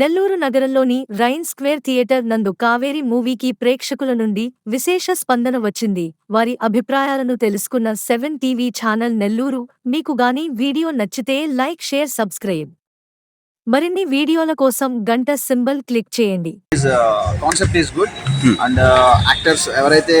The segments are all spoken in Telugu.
నెల్లూరు నగరంలోని రైన్ స్క్వేర్ థియేటర్ నందు కావేరి మూవీకి ప్రేక్షకుల నుండి విశేష స్పందన వచ్చింది. వారి అభిప్రాయాలను తెలుసుకున్న సెవెన్ టీవీ ఛానల్ నెల్లూరు మీకు గాని వీడియో నచ్చితే లైక్ షేర్ సబ్స్క్రైబ్. మరిన్ని వీడియోల కోసం గంట సింబల్ క్లిక్ చేయండి. Concept is good and actors ఎవరైతే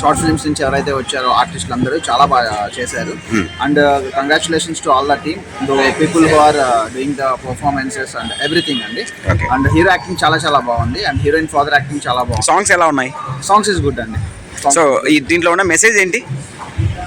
షార్ట్ ఫిల్మ్స్ నుంచి ఎవరైతే వచ్చారో ఆర్టిస్టులు అందరూ చాలా బాగా చేశారు. Uh, and congratulations to all the team tho people who are doing the performances and everything అండి. అండ్ హీరో యాక్టింగ్ చాలా చాలా బాగుంది. అండ్ హీరోయిన్ ఫాదర్ యాక్టింగ్ చాలా బాగుంది. సాంగ్స్ ఎలా ఉన్నాయి? సాంగ్స్ ఇస్ గుడ్ అండి. సో ఈ దీంట్లో ఉన్న మెసేజ్ ఏంటి?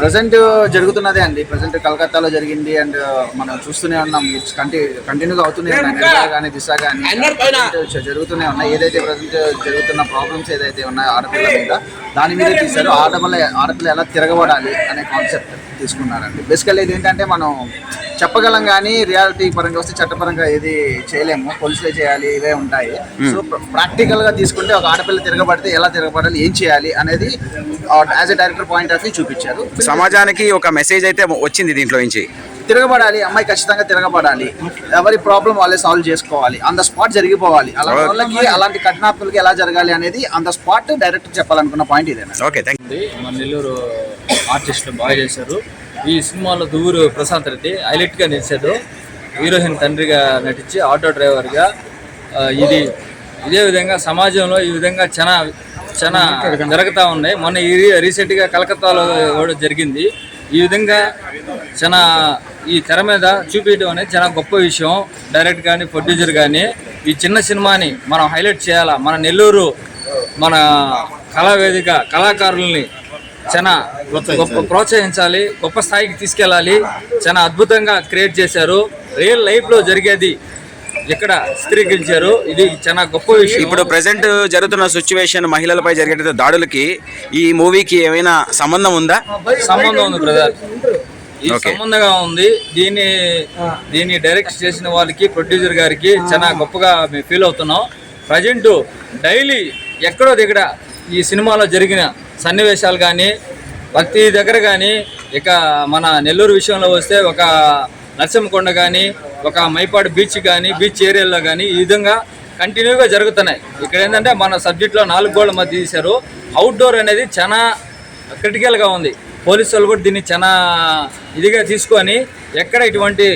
ప్రజెంట్ జరుగుతున్నదే అండి. ప్రజెంట్ కలకత్తాలో జరిగింది అండ్ మనం చూస్తూనే ఉన్నాం. కంటి కంటిన్యూగా అవుతూనే ఉన్నాయి. కానీ దిశ కానీ జరుగుతూనే ఉన్నాయి. ఏదైతే ప్రజెంట్ జరుగుతున్న ప్రాబ్లమ్స్ ఏదైతే ఉన్నాయో ఆడపిల్ల మీద దాని మీద తీశారు. ఆడపిల్ల ఆడపిల్ల ఎలా తిరగబడాలి అనే కాన్సెప్ట్ తీసుకున్నారండి. బేసికల్ ఇది ఏంటంటే మనం చెప్పగలం కానీ రియాలిటీ పరంగా వస్తే చట్టపరంగా ఏది చేయలేము. పోలీసులే చేయాలి ఇవే ఉంటాయి. సో ప్రాక్టికల్గా తీసుకుంటే ఒక ఆడపిల్ల తిరగబడితే ఎలా తిరగబడాలి ఏం చేయాలి అనేది as a director point of view చూపించారు. సమాజానికి ఒక మెసేజ్ అయితే వచ్చింది దీంట్లో నుంచి. తిరగబడాలి అమ్మాయి ఖచ్చితంగా తిరగబడాలి. ఎవరి ప్రాబ్లం వాళ్ళే సాల్వ్ చేసుకోవాలి. ఆన్ ద స్పాట్ జరిగిపోవాలి. అలాంటి వాళ్ళకి అలాంటి కఠినాత్మలకి ఎలా జరగాలి అనేది ఆన్ ద స్పాట్ డైరెక్ట్ చెప్పాలనుకున్న పాయింట్ ఇదేనా? ఓకే థ్యాంక్ మన నెల్లూరు ఆర్టిస్టులు బాగా చేశారు. ఈ సినిమాలో దువ్వూరు ప్రశాంత్ రెడ్డి హైలైట్గా నిలిచాడు. హీరోయిన్ తండ్రిగా నటించి ఆటో డ్రైవర్గా ఇది ఇదే విధంగా సమాజంలో ఈ విధంగా చాలా చాలా జరుగుతూ ఉన్నాయి. మొన్న ఈ రీసెంట్గా కలకత్తాలో కూడా జరిగింది. ఈ విధంగా చాలా ఈ తెర మీద చూపించడం అనేది చాలా గొప్ప విషయం. డైరెక్ట్ కానీ ప్రొడ్యూసర్ కానీ ఈ చిన్న సినిమాని మనం హైలైట్ చేయాలా? మన నెల్లూరు మన కళావేదిక కళాకారుల్ని చాలా గొప్ప ప్రోత్సహించాలి. గొప్ప స్థాయికి తీసుకెళ్ళాలి. చాలా అద్భుతంగా క్రియేట్ చేశారు. రియల్ లైఫ్లో జరిగేది ఇక్కడ చిత్రీకరించారు ఇది చాలా గొప్ప విషయం. ఇప్పుడు ప్రెసెంట్ జరుగుతున్న సిచ్యువేషన్ మహిళలపై జరిగే దాడులకి ఈ మూవీకి ఏమైనా సంబంధం ఉందా? సంబంధం ఉంది బ్రదర్ ఈ. సంబంధంగా ఉంది. దీన్ని దీన్ని డైరెక్ట్ చేసిన వాళ్ళకి ప్రొడ్యూసర్ గారికి చాలా గొప్పగా మేము ఫీల్ అవుతున్నాం. ప్రజెంట్ డైలీ ఎక్కడో దగ్గర ఈ సినిమాలో జరిగిన సన్నివేశాలు కానీ ప్రతి దగ్గర కానీ ఇక మన నెల్లూరు విషయంలో వస్తే ఒక నరసింహకొండ కానీ ఒక మైపాడు బీచ్ కానీ బీచ్ ఏరియాలో కానీ ఈ విధంగా కంటిన్యూగా జరుగుతున్నాయి. ఇక్కడ ఏంటంటే మన సబ్జెక్ట్లో నాలుగు గోళ్ళ మధ్య తీశారు. అవుట్డోర్ అనేది చాలా క్రిటికల్గా ఉంది. పోలీసు వాళ్ళు కూడా దీన్ని చాలా ఇదిగా తీసుకొని ఎక్కడ ఇటువంటి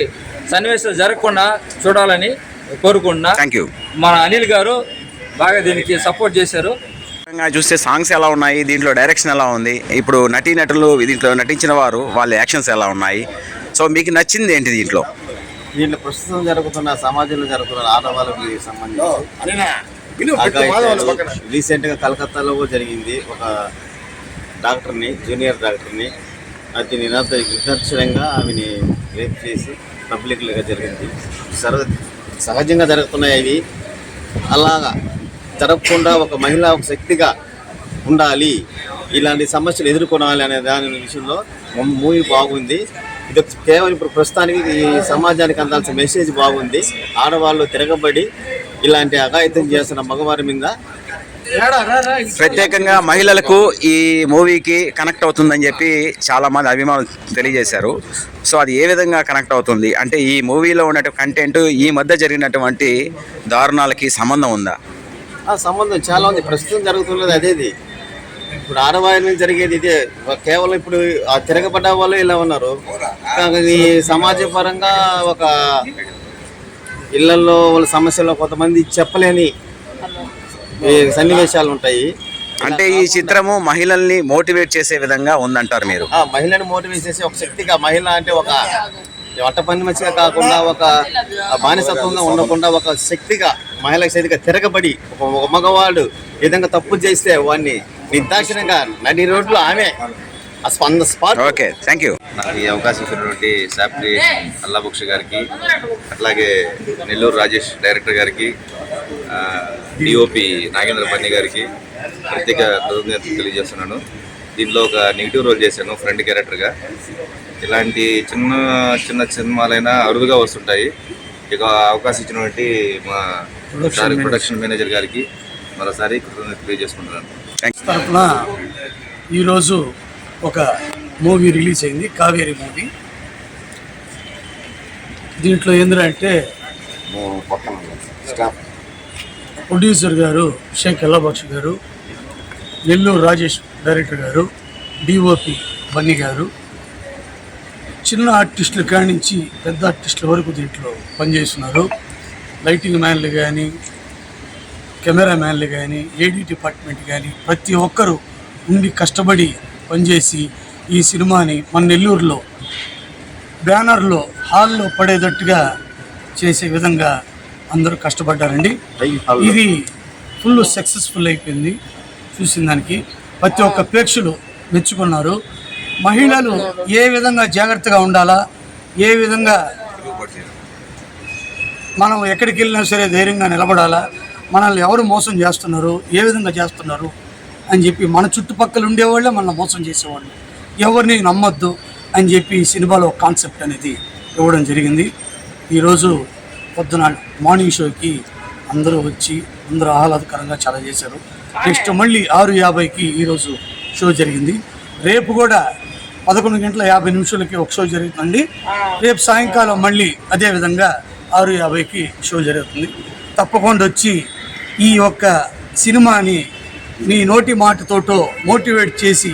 సన్నివేశాలు జరగకుండా చూడాలని కోరుకుంటున్నా. థ్యాంక్ యూ మన అనిల్ గారు బాగా దీనికి సపోర్ట్ చేశారు. చూస్తే సాంగ్స్ ఎలా ఉన్నాయి దీంట్లో డైరెక్షన్ ఎలా ఉంది ఇప్పుడు నటీ నటులు దీంట్లో నటించిన వారు వాళ్ళ యాక్షన్స్ ఎలా ఉన్నాయి. సో మీకు నచ్చింది ఏంటి దీంట్లో? దీంట్లో ప్రస్తుతం జరుగుతున్న సమాజంలో జరుగుతున్న ఆడవాళ్ళకి సంబంధించి రీసెంట్గా కలకత్తాలో కూడా జరిగింది ఒక డాక్టర్ని జూనియర్ డాక్టర్ని. అది నిరాత నిర్దక్షిణంగా ఆమెని రేప్ చేసి పబ్లిక్గా జరిగింది. సర సహజంగా జరుగుతున్నాయి అవి. అలాగా జరగకుండా ఒక మహిళ ఒక శక్తిగా ఉండాలి. ఇలాంటి సమస్యలు ఎదుర్కొనాలి అనే దాని విషయంలో మూవీ బాగుంది. ఇది కేవలం ఇప్పుడు ప్రస్తుతానికి ఈ సమాజానికి అందాల్సిన మెసేజ్ బాగుంది. ఆడవాళ్ళు తిరగబడి ఇలాంటి అఘాయితం చేస్తున్న మగవారి మీద ప్రత్యేకంగా మహిళలకు ఈ మూవీకి కనెక్ట్ అవుతుందని చెప్పి చాలామంది అభిమానులు తెలియజేశారు. సో అది ఏ విధంగా కనెక్ట్ అవుతుంది? అంటే ఈ మూవీలో ఉన్నటువంటి కంటెంట్ ఈ మధ్య జరిగినటువంటి దారుణాలకి సంబంధం ఉందా? సంబంధం చాలా ఉంది. ప్రస్తుతం జరుగుతున్నది అదేది ఇప్పుడు ఆడవారి మీద జరిగేది ఇదే. కేవలం ఇప్పుడు ఆ తిరగబడ్డ వాళ్ళు ఇలా ఉన్నారు. కానీ సమాజ పరంగా ఒక ఇళ్ళలో వాళ్ళ సమస్యలు కొంతమంది చెప్పలేని ఈ సన్నివేశాలు ఉంటాయి. అంటే ఈ చిత్రము మహిళల్ని మోటివేట్ చేసే విధంగా ఉందంటారు మీరు? ఆ మహిళని మోటివేట్ చేసే ఒక శక్తిగా మహిళ అంటే ఒక వంట పని మంచిగా కాకుండా ఒక బానిసత్వంగా ఉండకుండా ఒక శక్తిగా మహిళ శక్తిగా తిరగబడి ఒక మగవాడు విధంగా తప్పు చేస్తే వాడిని నిర్దాక్షిణంగా నడి రోడ్లు ఆమె. స్పంద స్పాట్ ఓకే థ్యాంక్ యూ నాకు ఈ అవకాశం ఇచ్చినటువంటి శాప్ క్రియేషన్ అల్లాబుక్ష గారికి అట్లాగే నెల్లూరు రాజేష్ డైరెక్టర్ గారికి డిఓపి నాగేంద్ర పన్ని గారికి ప్రత్యేక కృతజ్ఞతలు తెలియజేస్తున్నాను. దీనిలో ఒక నెగిటివ్ రోల్ చేశాను ఫ్రెండ్ క్యారెక్టర్గా ఇలాంటి చిన్న చిన్న సినిమాలైనా అరుదుగా వస్తుంటాయి. ఇక అవకాశం ఇచ్చినటువంటి మా సారీ ప్రొడక్షన్ మేనేజర్ గారికి మరోసారి కృతజ్ఞతలు తెలియజేసుకుంటున్నాను. తరఫున ఈరోజు ఒక మూవీ రిలీజ్ అయింది కావేరి మూవీ. దీంట్లో ఏంటంటే ప్రొడ్యూసర్ గారు షేక్ ఎల్లాబక్ష్ గారు నెల్లూరు రాజేష్ డైరెక్టర్ గారు డిఓపి బన్నీ గారు చిన్న ఆర్టిస్టుల కాడి నుంచి పెద్ద ఆర్టిస్టుల వరకు దీంట్లో పనిచేస్తున్నారు. లైటింగ్ మ్యాన్లు కానీ కెమెరా మ్యాన్లు కానీ ఏడీ డిపార్ట్మెంట్ కానీ ప్రతి ఒక్కరూ ఉండి కష్టపడి పనిచేసి ఈ సినిమాని మన నెల్లూరులో బ్యానర్లో హాల్లో పడేటట్టుగా చేసే విధంగా అందరూ కష్టపడ్డారండి. ఇది ఫుల్ సక్సెస్ఫుల్ అయిపోయింది. చూసిన దానికి ప్రతి ఒక్క ప్రేక్షలు మెచ్చుకున్నారు. మహిళలు ఏ విధంగా జాగ్రత్తగా ఉండాలా ఏ విధంగా మనం ఎక్కడికి వెళ్ళినా సరే ధైర్యంగా నిలబడాలా మనల్ని ఎవరు మోసం చేస్తున్నారు ఏ విధంగా చేస్తున్నారు అని చెప్పి మన చుట్టుపక్కల ఉండేవాళ్ళే మనల్ని మోసం చేసేవాళ్ళు. ఎవరిని నమ్మొద్దు అని చెప్పి ఈ సినిమాలో కాన్సెప్ట్ అనేది ఇవ్వడం జరిగింది. ఈరోజు పొద్దున మార్నింగ్ షోకి అందరూ వచ్చి అందరూ ఆహ్లాదకరంగా చాలా చేశారు. నెక్స్ట్ మళ్ళీ ఆరు యాభైకి ఈరోజు షో జరిగింది. రేపు కూడా పదకొండు గంటల యాభై నిమిషాలకి ఒక షో జరుగుతుంది. రేపు సాయంకాలం మళ్ళీ అదే విధంగా ఆరు యాభైకి షో జరుగుతుంది. తప్పకుండా వచ్చి ఈ యొక్క సినిమాని నీ నోటి మాటతోటో మోటివేట్ చేసి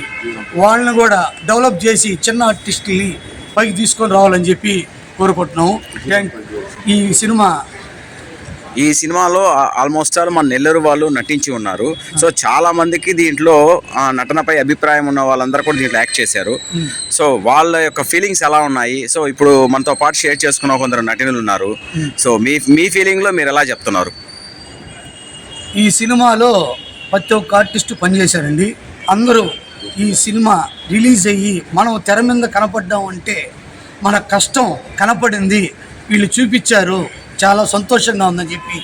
వాళ్ళని కూడా డెవలప్ చేసి చిన్న ఆర్టిస్టుల్ని పైకి తీసుకొని రావాలని చెప్పి కోరుకుంటున్నాము. థ్యాంక్ ఈ సినిమా ఈ సినిమాలో ఆల్మోస్ట్ ఆల్ మన నెల్లూరు వాళ్ళు నటించి ఉన్నారు. సో చాలా మందికి దీంట్లో ఆ, నటనపై అభిప్రాయం ఉన్న వాళ్ళందరూ కూడా దీంట్లో యాక్ట్ చేశారు. సో వాళ్ళ యొక్క ఫీలింగ్స్ ఎలా ఉన్నాయి? సో ఇప్పుడు మనతో పాటు షేర్ చేసుకున్న కొందరు నటినులు ఉన్నారు. సో మీ మీ ఫీలింగ్లో మీరు ఎలా చెప్తున్నారు? ఈ సినిమాలో ప్రతి ఒక్క ఆర్టిస్టు పనిచేశారండి. అందరూ ఈ సినిమా రిలీజ్ అయ్యి మనం తెర మీద కనపడ్డాం అంటే మన కష్టం కనపడింది. వీళ్ళు చూపించారు. చాలా సంతోషంగా ఉందని చెప్పి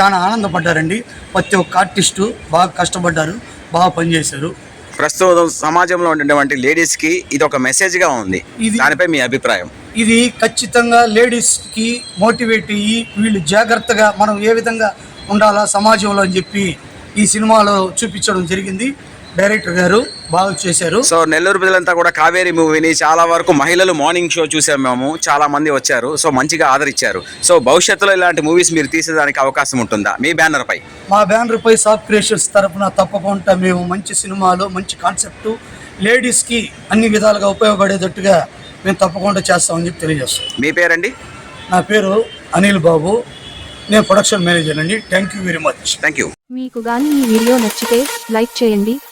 చాలా ఆనందపడ్డారండి. ప్రతి ఒక్క ఆర్టిస్టు బాగా కష్టపడ్డారు బాగా పనిచేశారు. ప్రస్తుతం సమాజంలో ఉండేటువంటి లేడీస్కి ఇది ఒక మెసేజ్గా ఉంది. ఇది- దానిపై మీ అభిప్రాయం? ఇది ఖచ్చితంగా లేడీస్కి మోటివేట్ అయ్యి వీళ్ళు జాగ్రత్తగా మనం ఏ విధంగా ఉండాలా సమాజంలో అని చెప్పి ఈ సినిమాలో చూపించడం జరిగింది. డైరెక్టర్ గారు బాగా చేశారు. సో నెల్లూరు ప్రజలంతా కూడా కావేరీ మూవీని చాలా వరకు మహిళలు మార్నింగ్ షో చూసాం మేము. చాలా మంది వచ్చారు. సో మంచిగా ఆదరించారు. సో భవిష్యత్తులో ఇలాంటి మూవీస్ మీరు తీసేదానికి అవకాశం ఉంటుందా? మీ బ్యానర్ పై. మా బ్యానర్ పై సాఫ్ట్ క్రియేషన్స్ తరఫున తప్పకుండా మేము మంచి సినిమాలు మంచి కాన్సెప్ట్ లేడీస్కి అన్ని విధాలుగా ఉపయోగపడేటట్టుగా మేము తప్పకుండా చేస్తామని చెప్పి తెలియజేస్తాం. మీ పేరండి? నా పేరు అనిల్ బాబు. నేను ప్రొడక్షన్ మేనేజర్ అండి. Thank you very much thank you మీకు గాని ఈ వీడియో నచ్చితే లైక్ చేయండి